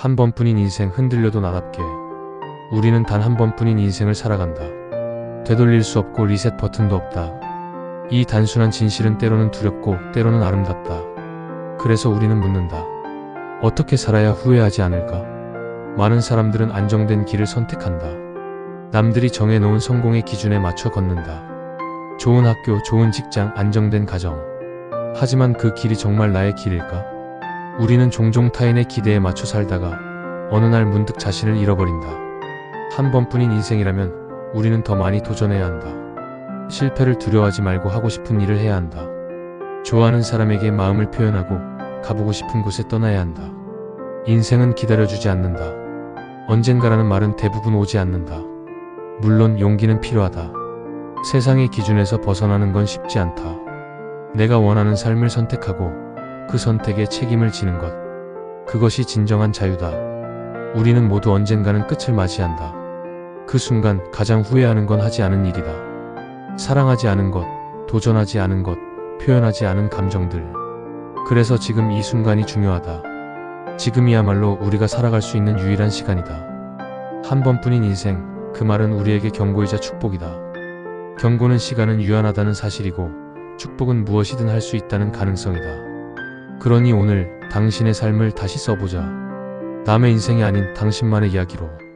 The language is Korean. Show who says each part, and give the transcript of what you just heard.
Speaker 1: 한 번뿐인 인생 흔들려도 나답게. 우리는 단 한 번뿐인 인생을 살아간다. 되돌릴 수 없고 리셋 버튼도 없다. 이 단순한 진실은 때로는 두렵고 때로는 아름답다. 그래서 우리는 묻는다. 어떻게 살아야 후회하지 않을까? 많은 사람들은 안정된 길을 선택한다. 남들이 정해놓은 성공의 기준에 맞춰 걷는다. 좋은 학교, 좋은 직장, 안정된 가정. 하지만 그 길이 정말 나의 길일까? 우리는 종종 타인의 기대에 맞춰 살다가 어느 날 문득 자신을 잃어버린다. 한 번뿐인 인생이라면 우리는 더 많이 도전해야 한다. 실패를 두려워하지 말고 하고 싶은 일을 해야 한다. 좋아하는 사람에게 마음을 표현하고 가보고 싶은 곳에 떠나야 한다. 인생은 기다려주지 않는다. 언젠가라는 말은 대부분 오지 않는다. 물론 용기는 필요하다. 세상의 기준에서 벗어나는 건 쉽지 않다. 내가 원하는 삶을 선택하고 그 선택에 책임을 지는 것. 그것이 진정한 자유다. 우리는 모두 언젠가는 끝을 맞이한다. 그 순간 가장 후회하는 건 하지 않은 일이다. 사랑하지 않은 것, 도전하지 않은 것, 표현하지 않은 감정들. 그래서 지금 이 순간이 중요하다. 지금이야말로 우리가 살아갈 수 있는 유일한 시간이다. 한 번뿐인 인생, 그 말은 우리에게 경고이자 축복이다. 경고는 시간은 유한하다는 사실이고, 축복은 무엇이든 할 수 있다는 가능성이다. 그러니 오늘 당신의 삶을 다시 써보자. 남의 인생이 아닌 당신만의 이야기로.